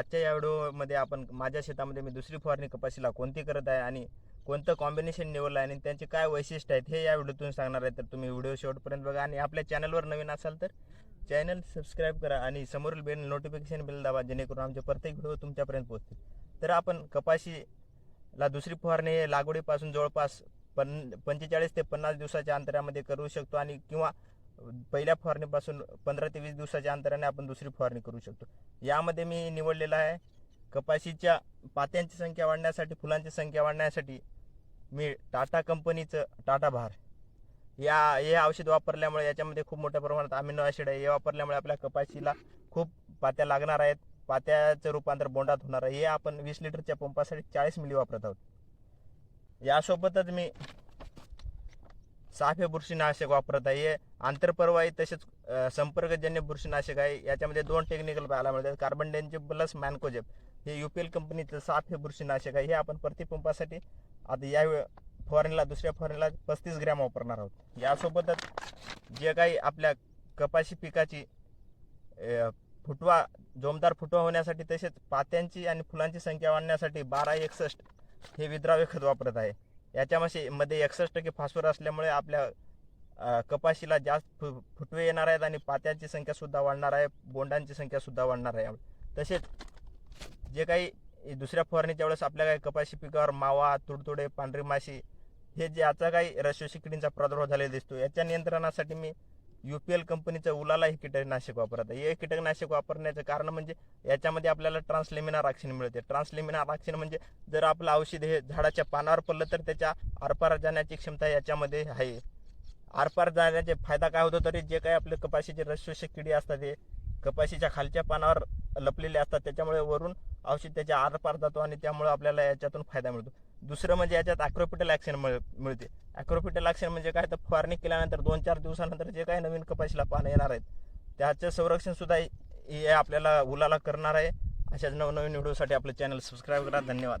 आजच्या या व्हिडिओमध्ये आपण माझ्या शेतामध्ये मी दुसरी फवारणी कपाशीला कोणती करत आहे आणि कोणतं कॉम्बिनेशन निवडलं आहे आणि त्यांचे काय वैशिष्ट्य आहेत हे या व्हिडिओतून सांगणार आहे. तर तुम्ही व्हिडिओ शेवटपर्यंत बघा आणि आपल्या चॅनलवर नवीन असाल तर चॅनल सबस्क्राईब करा आणि समोरील बेल नोटिफिकेशन बेल दाबा जेणेकरून आमचे प्रत्येक व्हिडिओ तुमच्यापर्यंत पोहोचतील. तर आपण कपाशीला दुसरी फवारणी हे लागवडीपासून जवळपास पन पंचेचाळीस ते पन्नास दिवसाच्या अंतरामध्ये करू शकतो आणि किंवा पहिल्या फवारणीपासून पंधरा ते वीस दिवसाच्या अंतराने आपण दुसरी फवारणी करू शकतो. यामध्ये मी निवडलेला आहे कपाशीच्या पात्यांची संख्या वाढण्यासाठी फुलांची संख्या वाढण्यासाठी मी टाटा कंपनीचं टाटा भार. या हे औषध वापरल्यामुळे याच्यामध्ये खूप मोठ्या प्रमाणात अमिनो ॲसिड आहे. हे वापरल्यामुळे आपल्या कपाशीला खूप पात्या लागणार आहेत. पात्याचं रूपांतर बोंडात होणार आहे. हे आपण वीस लिटरच्या पंपासाठी चाळीस मिली वापरत आहोत. यासोबतच मी साफे बुरशीनाशक वापरत आहे. आंतरपरवाही आंतरपर्वाही तसेच संपर्कजन्य बुरशीनाशक आहे. याच्यामध्ये दोन टेक्निकल पाहायला मिळतात. कार्बन डेंजेब प्लस मॅनकोजेप हे युपीएल कंपनीचं साफ हे बुरशीनाशक आहे. हे आपण प्रतिपंपासाठी आता या फवारणीला दुसऱ्या फवारणीला पस्तीस ग्रॅम वापरणार आहोत. यासोबतच जे काही आपल्या कपाशी पिकाची फुटवा जोमदार फुटवा होण्यासाठी तसेच पात्यांची आणि फुलांची संख्या वाढण्यासाठी बारा एकसष्ट हे विद्राव्य खत वापरत आहे. याच्यामध्ये मध्ये एकसष्ट टक्के फॉस्फर असल्यामुळे आपल्या कपाशीला जास्त फु फुटवे येणार आहेत आणि पात्यांची संख्या सुद्धा वाढणार आहे बोंडांची संख्यासुद्धा वाढणार आहे. तसेच जे काही दुसऱ्या फवारणीच्या वेळेस आपल्या काही कपाशी पिकावर मावा तुडतुडे पांढरी माशी हे जे याचा काही रशोशिकडींचा प्रादुर्भाव झालेला दिसतो याच्या नियंत्रणासाठी मी युपीएल कंपनीचं उलाला हे कीटकनाशक वापरत आहे हे कीटकनाशक वापरण्याचं कारण म्हणजे याच्यामध्ये आपल्याला ट्रान्सलेमिनार आक्षण मिळते. ट्रान्सलेमिनार आक्षण म्हणजे जर आपलं औषध हे झाडाच्या पानावर पडलं तर त्याच्या आरपार जाण्याची क्षमता याच्यामध्ये आहे. आरपार जाण्याचे फायदा काय होतो तरी जे काही आपले कपाशीचे रसशोषक किडी असतात ते कपाशीच्या खालच्या पानावर लपलेले असतात. त्याच्यामुळे वरून औषध त्याच्या आरपार जातो आणि त्यामुळे आपल्याला याच्यातून फायदा मिळतो. दुसरं म्हणजे याच्यात ॲक्रोपिटल ॲक्शन मिळते. ॲक्रोपिटल ॲक्शन म्हणजे काय? तर फवारणी केल्यानंतर दोन चार दिवसानंतर जे काही नवीन कपाशीला पानं येणार आहेत त्याचं संरक्षणसुद्धा हे आपल्याला उलाला करणार आहे. अशाच नवनवीन व्हिडिओसाठी आपलं चॅनल सबस्क्राईब करा. धन्यवाद.